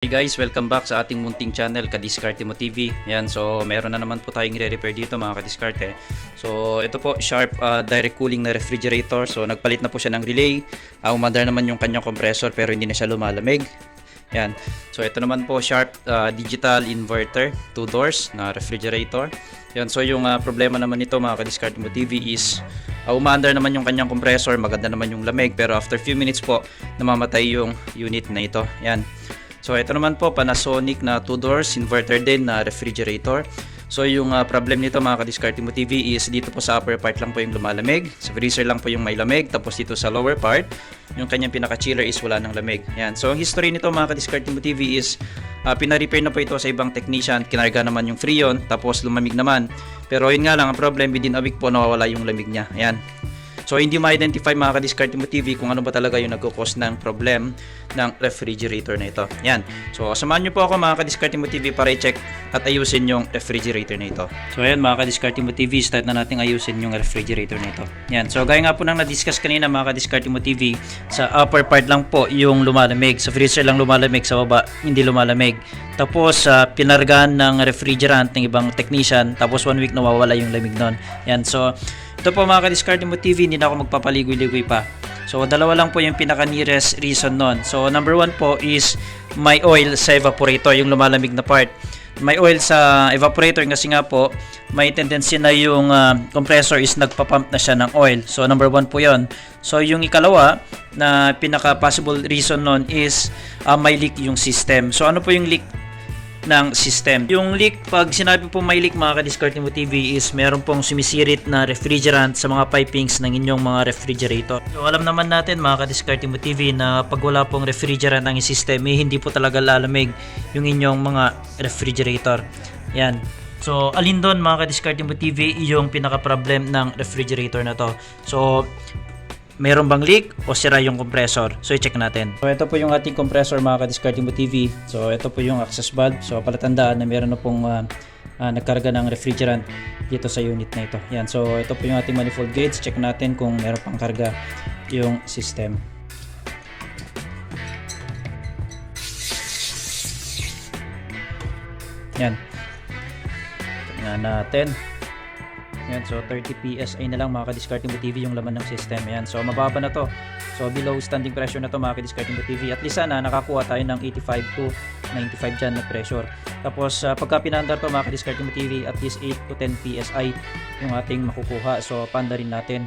Hey guys, welcome back sa ating munting channel, Kadiskarte Mo TV. Yan, so meron na naman po tayong re-repair dito mga kadiskarte. So ito po, Sharp uh, direct cooling na refrigerator. So nagpalit na po siya ng relay. Uh, umandar naman yung kanyang compressor pero hindi na siya lumalamig. Yan. So ito naman po, Sharp uh, digital inverter, two doors na refrigerator. Yan, so yung uh, problema naman nito mga kadiskarte mo TV is uh, umaandar naman yung kanyang compressor, maganda naman yung lamig pero after few minutes po, namamatay yung unit na ito. Yan. So ito naman po Panasonic na 2 doors inverter din na refrigerator. So yung uh, problem nito mga ka-discarding mo TV is dito po sa upper part lang po yung lumalamig. Sa freezer lang po yung may lamig. Tapos dito sa lower part, yung kanyang pinaka-chiller is wala ng lamig. Yan. So ang history nito mga ka-discarding mo TV is uh, pina-repair na po ito sa ibang technician. Kinarga naman yung freon. Tapos lumamig naman. Pero yun nga lang ang problem within a week po nawawala yung lamig niya. Ayan. So hindi ma-identify mga ka-discard mo TV kung ano ba talaga yung nagkukos ng problem ng refrigerator na ito. Yan. So samahan niyo po ako mga ka-discard mo TV para i-check at ayusin yung refrigerator na ito. So ayan mga ka-discard mo TV, start na natin ayusin yung refrigerator na ito. Yan. So gaya nga po nang na-discuss kanina mga ka-discard mo TV, sa upper part lang po yung lumalamig. Sa freezer lang lumalamig, sa baba hindi lumalamig. Tapos uh, pinargahan ng refrigerant ng ibang technician, tapos one week nawawala yung lamig nun. Yan. So ito po mga ka-discard mo TV, hindi na ako magpapaligoy-ligoy pa. So, dalawa lang po yung pinaka-nearest reason nun. So, number one po is may oil sa evaporator, yung lumalamig na part. May oil sa evaporator kasi nga po, may tendency na yung uh, compressor is nagpa-pump na siya ng oil. So, number one po yon So, yung ikalawa na pinaka-possible reason nun is uh, may leak yung system. So, ano po yung leak ng system. Yung leak, pag sinabi po may leak mga ka-discard mo TV is meron pong sumisirit na refrigerant sa mga pipings ng inyong mga refrigerator. So alam naman natin mga ka-discard mo TV na pag wala pong refrigerant ang system, eh, hindi po talaga lalamig yung inyong mga refrigerator. Yan. So, alin doon mga ka-discard mo TV yung pinaka-problem ng refrigerator na to. So, meron bang leak o sira yung compressor. So i-check natin. So ito po yung ating compressor mga ka-discarding mo TV. So ito po yung access valve. So palatandaan na meron na pong uh, uh, nagkarga ng refrigerant dito sa unit na ito. Yan. So ito po yung ating manifold gauge. Check natin kung meron pang karga yung system. Yan. Tingnan natin. Yan, so 30 PSI na lang mga ka-discard mo TV yung laman ng system. Yan, so mababa na to. So below standing pressure na to mga ka-discard mo TV. At least sana nakakuha tayo ng 85 to 95 dyan na pressure. Tapos uh, pagka pinandar to mga ka-discard mo TV, at least 8 to 10 PSI yung ating makukuha. So panda rin natin.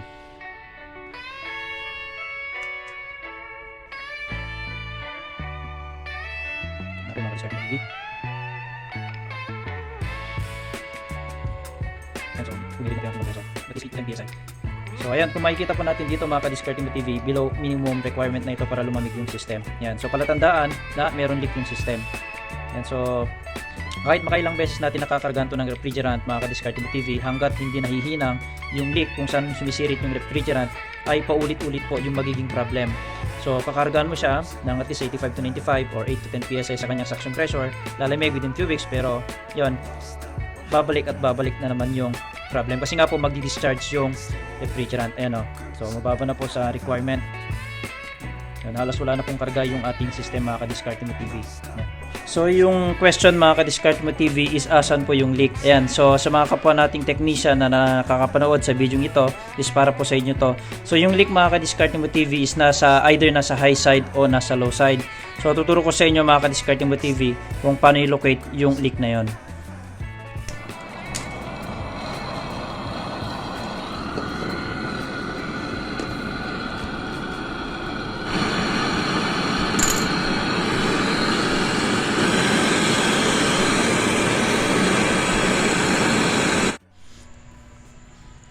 Ako mga TV. Pumili na tayo ng That is 10 PSI. So ayan, kung makikita po natin dito mga ka-discarding TV, below minimum requirement na ito para lumamig yung system. Yan, so palatandaan na meron leak yung system. Yan, so kahit makailang beses natin nakakargaan to ng refrigerant mga ka-discarding TV, hanggat hindi nahihinang yung leak kung saan sumisirit yung refrigerant, ay paulit-ulit po yung magiging problem. So, kakargaan mo siya ng at least 85 to 95 or 8 to 10 PSI sa kanyang suction pressure, lalamig within few weeks, pero yon babalik at babalik na naman yung problem. Kasi nga po magdi-discharge yung refrigerant. Ayan o. So, mababa na po sa requirement. Yan, halos wala na pong karga yung ating system mga ka-discard mo TV. Yan. So, yung question mga ka-discard mo TV is asan po yung leak? Ayan. So, sa mga kapwa nating technician na nakakapanood sa video ito, is para po sa inyo to. So, yung leak mga ka-discard mo TV is nasa either nasa high side o nasa low side. So, tuturo ko sa inyo mga ka-discard mo TV kung paano i-locate yung leak na yon.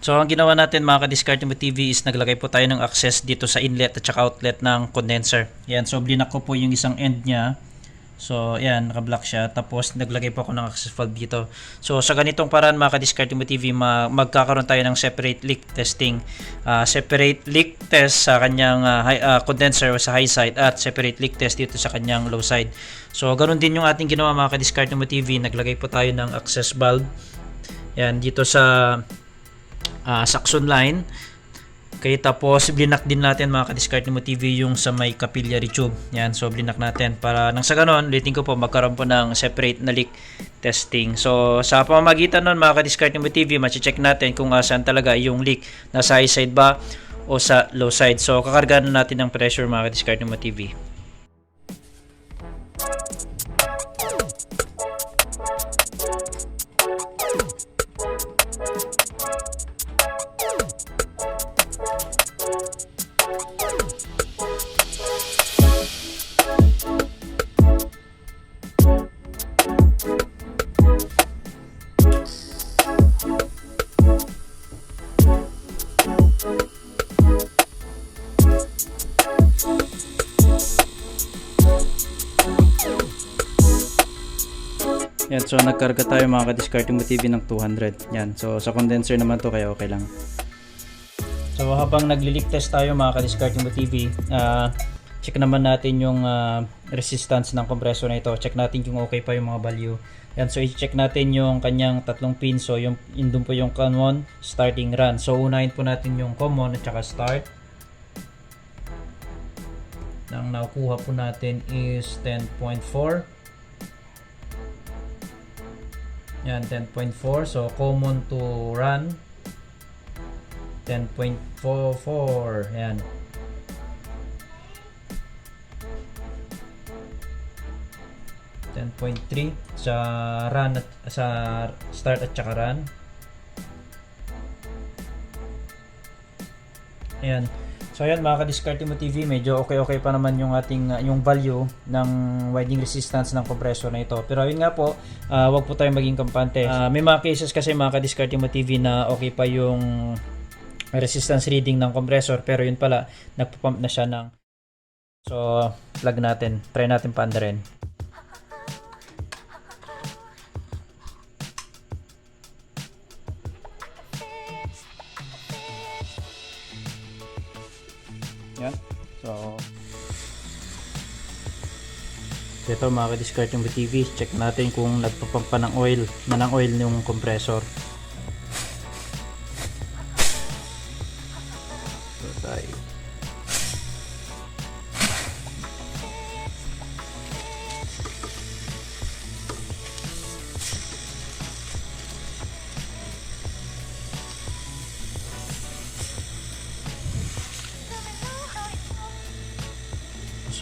So, ang ginawa natin mga ka-discard mo TV is naglagay po tayo ng access dito sa inlet at saka outlet ng condenser. Yan, so blinak ko po yung isang end niya. So, yan, naka-block siya. Tapos, naglagay po ako ng access valve dito. So, sa ganitong paraan mga ka-discard mo TV, ma- magkakaroon tayo ng separate leak testing. Uh, separate leak test sa kanyang uh, high, uh, condenser sa high side at separate leak test dito sa kanyang low side. So, ganun din yung ating ginawa mga ka-discard mo TV. Naglagay po tayo ng access valve. Yan, dito sa uh, suction line Okay, tapos blinak din natin mga ka-discard mo TV yung sa may capillary tube. Yan, so blinak natin para nang sa ganon, ulitin ko po magkaroon po ng separate na leak testing. So sa pamamagitan nun mga ka-discard mo TV, check natin kung uh, saan talaga yung leak. Nasa high side ba o sa low side. So kakargahan na natin ng pressure mga ka-discard mo TV. Yan, so nagkarga tayo mga ka-discard mo TV ng 200. Yan, so sa condenser naman to kaya okay lang. So habang nagli-leak test tayo mga ka-discard mo TV, ah, check naman natin yung ah, resistance ng compressor na ito. Check natin kung okay pa yung mga value. Yan, so i-check natin yung kanyang tatlong pin. So yung yun dun po yung common starting run. So unahin po natin yung common at saka start. Ang nakuha po natin is 10.4. Yan, 10.4. So, common to run. 10.44. Yan. Ten point three sa run at sa start at saka run. Ayan. So ayan mga ka-discard mo TV, medyo okay-okay pa naman yung ating uh, yung value ng winding resistance ng compressor na ito. Pero ayun nga po, uh, wag po tayong maging kampante. Uh, may mga cases kasi mga ka-discard mo TV na okay pa yung resistance reading ng compressor pero yun pala nagpo-pump na siya ng So, plug natin. Try natin paandarin. Yan. Ito mga ka-discard yung TV. Check natin kung nagpapump pa ng oil na ng oil yung compressor.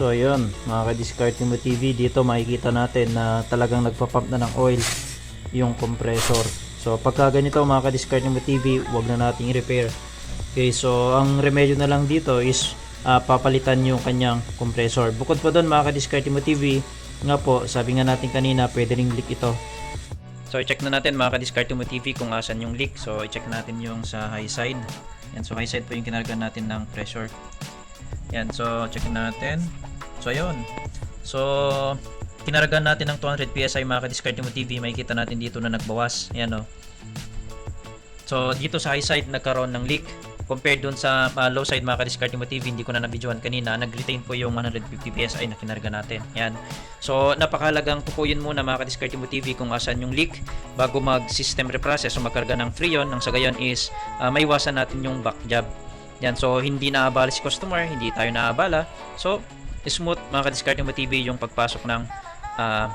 So ayun, mga ka-discard mo TV dito makikita natin na talagang nagpa-pump na ng oil yung compressor. So pagka ganito mga ka-discard mo TV, wag na nating repair. Okay, so ang remedyo na lang dito is ah, papalitan yung kanyang compressor. Bukod pa doon mga ka-discard mo TV, nga po, sabi nga natin kanina, pwede ring leak ito. So i-check na natin mga ka-discard mo TV kung asan yung leak. So i-check natin yung sa high side. Yan, so high side po yung kinarga natin ng pressure. Yan, so check natin. So ayun. So kinaragahan natin ng 200 PSI mga ka-discard mo TV, makikita natin dito na nagbawas. Yan oh. So dito sa high side nagkaroon ng leak. Compared dun sa uh, low side mga ka-discard mo TV, hindi ko na nabidyohan kanina, nag-retain po yung 150 PSI na kinarga natin. Yan. So napakalagang tukuyin muna mga ka-discard mo TV kung asan yung leak bago mag-system reprocess o magkarga ng freon. Nang sa gayon is uh, maiwasan natin yung back job. Yan, so hindi naabala si customer, hindi tayo naabala. So, smooth mga ka-discard mo TV yung pagpasok ng ah,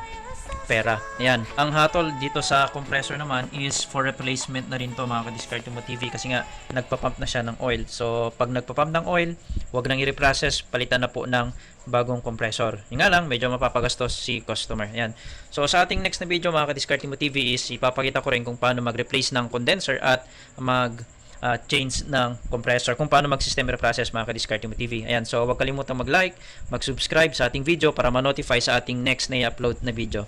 pera. Yan. Ang hatol dito sa compressor naman is for replacement na rin to mga ka-discard mo TV kasi nga nagpa-pump na siya ng oil. So, pag nagpa-pump ng oil, wag nang i-reprocess, palitan na po ng bagong compressor. Yung nga lang, medyo mapapagastos si customer. Yan. So, sa ating next na video mga ka-discard mo TV is ipapakita ko rin kung paano mag-replace ng condenser at mag uh, change ng compressor kung paano mag-system reprocess mga ka-discard TV. Ayan, so huwag kalimutang mag-like, mag-subscribe sa ating video para ma-notify sa ating next na i-upload na video.